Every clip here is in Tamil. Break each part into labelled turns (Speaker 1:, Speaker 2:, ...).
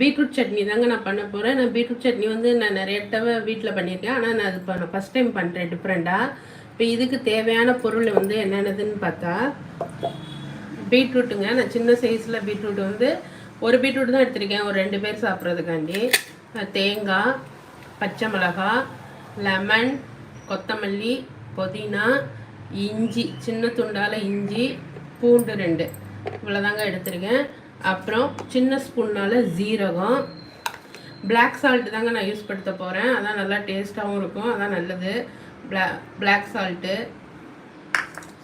Speaker 1: பீட்ரூட் சட்னி தாங்க நான் பண்ண போகிறேன் நான் பீட்ரூட் சட்னி வந்து நான் நிறைய தடவை வீட்டில் பண்ணியிருக்கேன். ஆனால் நான் அது இப்போ நான் ஃபஸ்ட் டைம் பண்ணுறேன் டிஃப்ரெண்ட்டாக இப்போ இதுக்கு தேவையான பொருள் வந்து என்னென்னதுன்னு பார்த்தா பீட்ரூட்டுங்க. நான் சின்ன சைஸில் பீட்ரூட் வந்து ஒரு பீட்ரூட் தான் எடுத்திருக்கேன். ஒரு ரெண்டு பேர் சாப்பிட்றதுக்காண்டி. தேங்காய் பச்சை மிளகாய் லெமன் கொத்தமல்லி புதினா இஞ்சி சின்ன துண்டால் இஞ்சி பூண்டு ரெண்டு. இவ்வளோதாங்க எடுத்திருக்கேன். அப்புறம் சின்ன ஸ்பூன்னால் ஜீரகம் பிளாக் சால்ட் தாங்க நான் யூஸ் படுத்த போகிறேன் அதான் நல்லா டேஸ்ட்டாகவும் இருக்கும். அதான் நல்லது. பிளா பிளாக் சால்ட்டு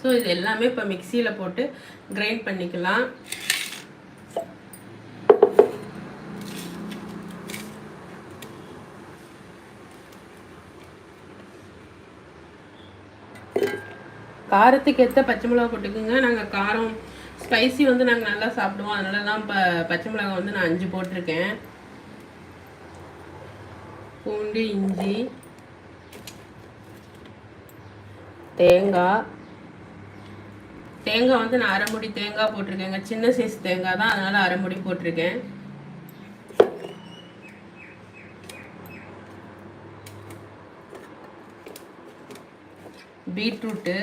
Speaker 1: ஸோ இது எல்லாமே இப்போ மிக்சியில் போட்டு கிரைண்ட் பண்ணிக்கலாம். காரத்துக்கு ஏற்ற பச்சை மிளகா போட்டுக்குங்க. நாங்கள் காரம் ஸ்பைசி வந்து நாங்கள் நல்லா சாப்பிடுவோம். அதனால தான் இப்போ பச்சை மிளகா வந்து நான் அஞ்சு போட்டிருக்கேன். பூண்டு இஞ்சி தேங்காய். தேங்காய் வந்து நான் அரைமுடி தேங்காய் போட்டிருக்கேங்க சின்ன சைஸ் தேங்காய் தான். அதனால் அரைமுடி போட்டிருக்கேன். பீட்ரூட்டு.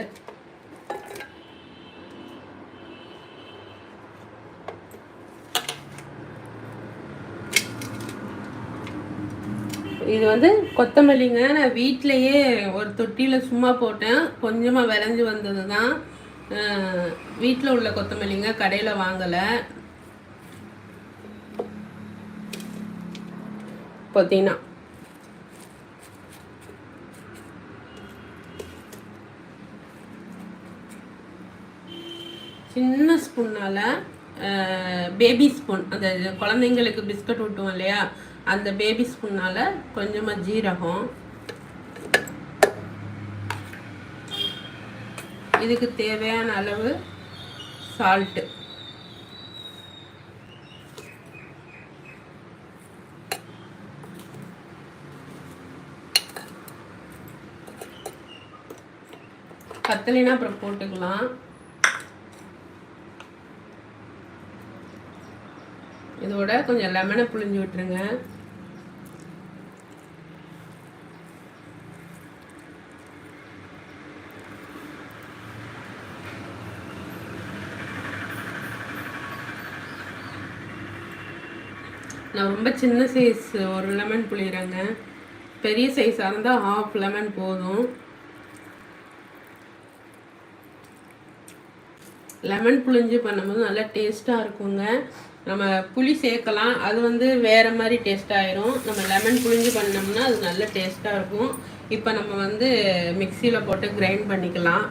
Speaker 1: இது வந்து கொத்தமல்லிங்க. நான் வீட்டிலையே ஒரு தொட்டியில் சும்மா போட்டேன். கொஞ்சமாக விளைஞ்சு வந்தது தான் வீட்டில் உள்ள கொத்தமல்லிங்க கடையில் வாங்கலை. பார்த்தீங்கன்னா சின்ன ஸ்பூன்னால் பேபி ஸ்பூன். அந்த குழந்தைங்களுக்கு பிஸ்கட் ஊட்டுவோம் இல்லையா? அந்த பேபி ஸ்பூனால் கொஞ்சமாக ஜீரகம். இதுக்கு தேவையான அளவு சால்ட்டு கத்தலினா அப்புறம் போட்டுக்கலாம். இதோட கொஞ்சம் லெமனை புழிஞ்சு விட்டுருங்க. நான் ரொம்ப சின்ன சைஸ் ஒரு லெமன் புளிகிறேங்க பெரிய சைஸாக இருந்தால் ஹாஃப் லெமன் போதும். லெமன் புளிஞ்சு பண்ணும்போது நல்லா டேஸ்ட்டாக இருக்குங்க. நம்ம புளி சேர்க்கலாம். அது வந்து வேறு மாதிரி டேஸ்ட் ஆயிரும். நம்ம லெமன் புளிஞ்சு பண்ணோம்னா அது நல்ல டேஸ்ட்டாக இருக்கும். இப்போ நம்ம வந்து மிக்சியில் போட்டு கிரைண்ட் பண்ணிக்கலாம்.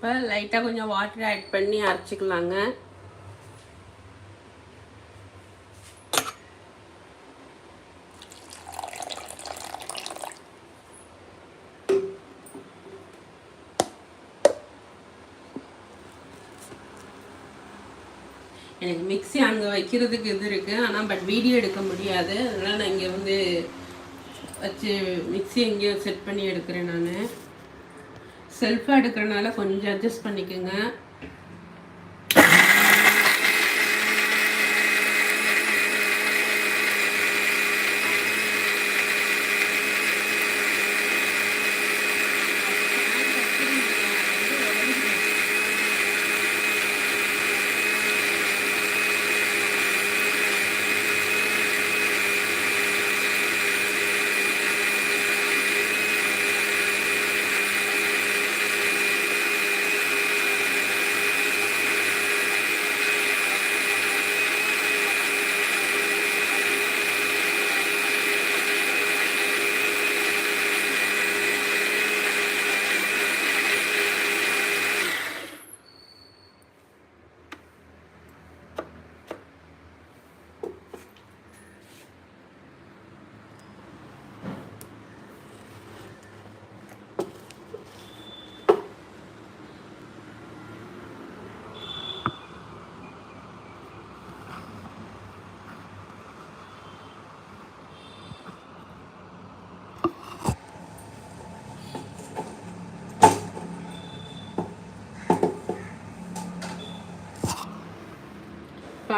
Speaker 1: இப்போ லைட்டாக கொஞ்சம் வாட்டர் ஆட் பண்ணி அரைச்சிக்கலாங்க. எனக்கு மிக்ஸி அங்கே வைக்கிறதுக்கு இது இருக்குது ஆனால் பட் வீடியோ எடுக்க முடியாது. அதனால் நான் இங்கே வந்து வச்சு மிக்ஸி எங்கேயோ செட் பண்ணி எடுக்கிறேன் நான். செல்ஃபாக எடுக்கிறனால கொஞ்சம் அட்ஜஸ்ட் பண்ணிக்கோங்க.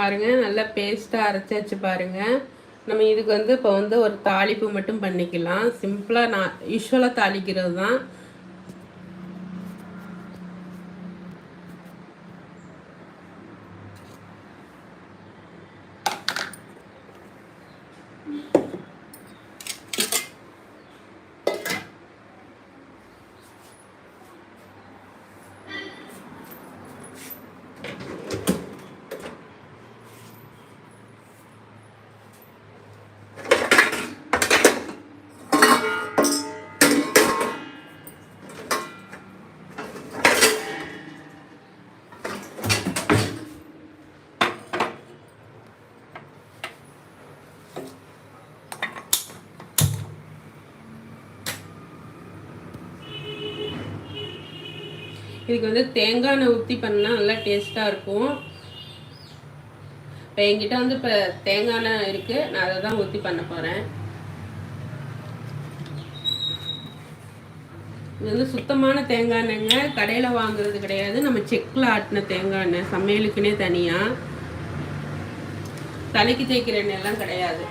Speaker 1: பாருங்கள் நல்லா பேஸ்ட்டாக அரைச்சி வச்சு பாருங்கள் நம்ம இதுக்கு வந்து இப்போ வந்து ஒரு தாளிப்பு மட்டும் பண்ணிக்கலாம். சிம்பிளாக நான் யூஸ்வலாக தாளிக்கிறது தான். இதுக்கு வந்து தேங்காய் எண்ணெய் ஊற்றி பண்ணால் நல்லா டேஸ்ட்டாக இருக்கும். இப்போ என்கிட்ட வந்து இப்போ தேங்காய் எண்ணெய் இருக்குது நான் அதை தான் ஊற்றி பண்ண போகிறேன் இது வந்து சுத்தமான தேங்காய் எண்ணெய்ங்க. கடையில் வாங்குறது கிடையாது. நம்ம செக்கில் ஆட்டின தேங்காய் எண்ணெய். சமையலுக்குன்னே தனியாக தலைக்கு தேய்க்கிற எண்ணெய்லாம் கிடையாது.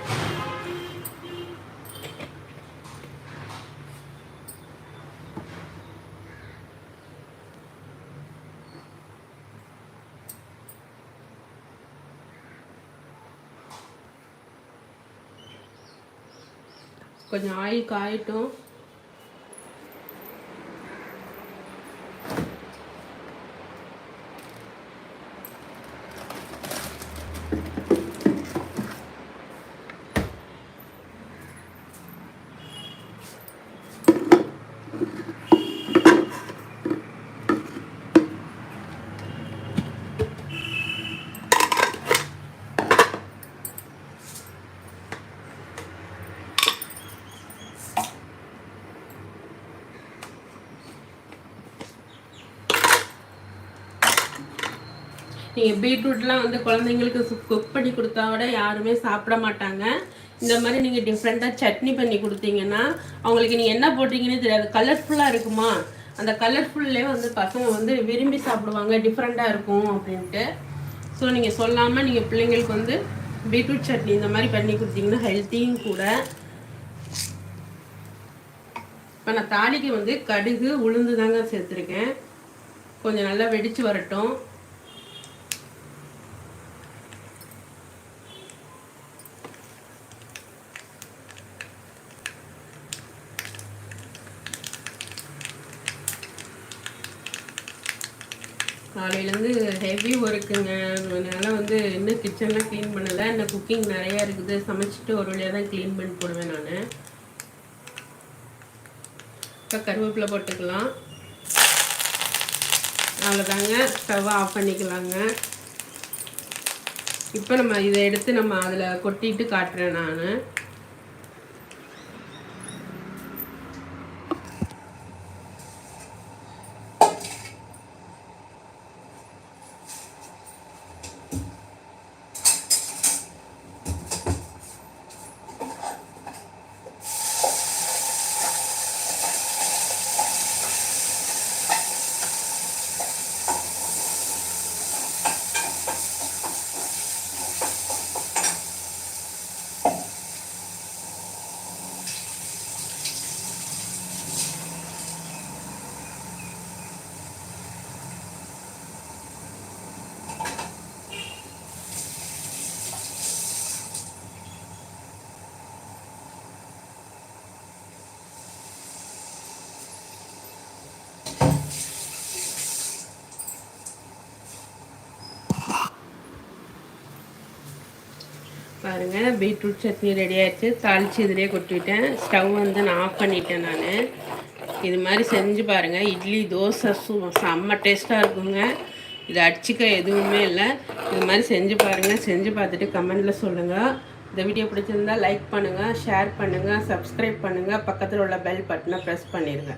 Speaker 1: கொஞ்சம் ஆயில் காயட்டும். நீங்கள் பீட்ரூட்லாம் வந்து குழந்தைங்களுக்கு குக் பண்ணி கொடுத்தா விட யாருமே சாப்பிட மாட்டாங்க. இந்த மாதிரி நீங்கள் டிஃப்ரெண்ட்டாக சட்னி பண்ணி கொடுத்தீங்கன்னா அவங்களுக்கு நீங்கள் என்ன போட்டிங்கன்னு தெரியாது. கலர்ஃபுல்லாக இருக்குமா? அந்த கலர்ஃபுல்லே வந்து பசங்க வந்து விரும்பி சாப்பிடுவாங்க. டிஃப்ரெண்ட்டாக இருக்கும் அப்படின்ட்டு. ஸோ நீங்கள் சொல்லாமல் நீங்கள் பிள்ளைங்களுக்கு வந்து பீட்ரூட் சட்னி இந்த மாதிரி பண்ணி கொடுத்தீங்கன்னா ஹெல்த்தியும் கூட. இப்போ நான் தாலிக்கு வந்து கடுகு உளுந்து தாங்க சேர்த்துருக்கேன். கொஞ்சம் நல்லா வெடித்து வரட்டும். காலையிலேருந்து ஹெவி ஒர்க்குங்க அதனால் வந்து இன்னும் கிச்சன்லாம் க்ளீன் பண்ணலை. இன்னும் குக்கிங் நிறையா இருக்குது. சமைச்சிட்டு ஒரு வழியாக தான் க்ளீன் பண்ணி போடுவேன் நான். இப்போ கருவேப்பிலை போட்டுக்கலாம். அவ்வளோதாங்க. ஸ்டவ்வை ஆஃப் பண்ணிக்கலாங்க. இப்போ நம்ம இதை எடுத்து நம்ம அதில் கொட்டிட்டு காட்டுறேன் நான். பாருங்கள் பீட்ரூட் சட்னி ரெடி ஆயிடுச்சு. தாளித்து இதிலே கொட்டிவிட்டேன் ஸ்டவ் வந்து நான் ஆஃப் பண்ணிட்டேன் நான். இது மாதிரி செஞ்சு பாருங்கள் இட்லி தோசை சு செம்ம டேஸ்ட்டாக இருக்குங்க. இது அடிச்சிக்க எதுவுமே இல்லை. இது மாதிரி செஞ்சு பாருங்கள் செஞ்சு பார்த்துட்டு கமெண்டில் சொல்லுங்கள் இந்த வீடியோ பிடிச்சிருந்தா லைக் பண்ணுங்கள் ஷேர் பண்ணுங்கள் சப்ஸ்கிரைப் பண்ணுங்கள் பக்கத்தில் உள்ள பெல் பட்டனை ப்ரெஸ் பண்ணிடுங்க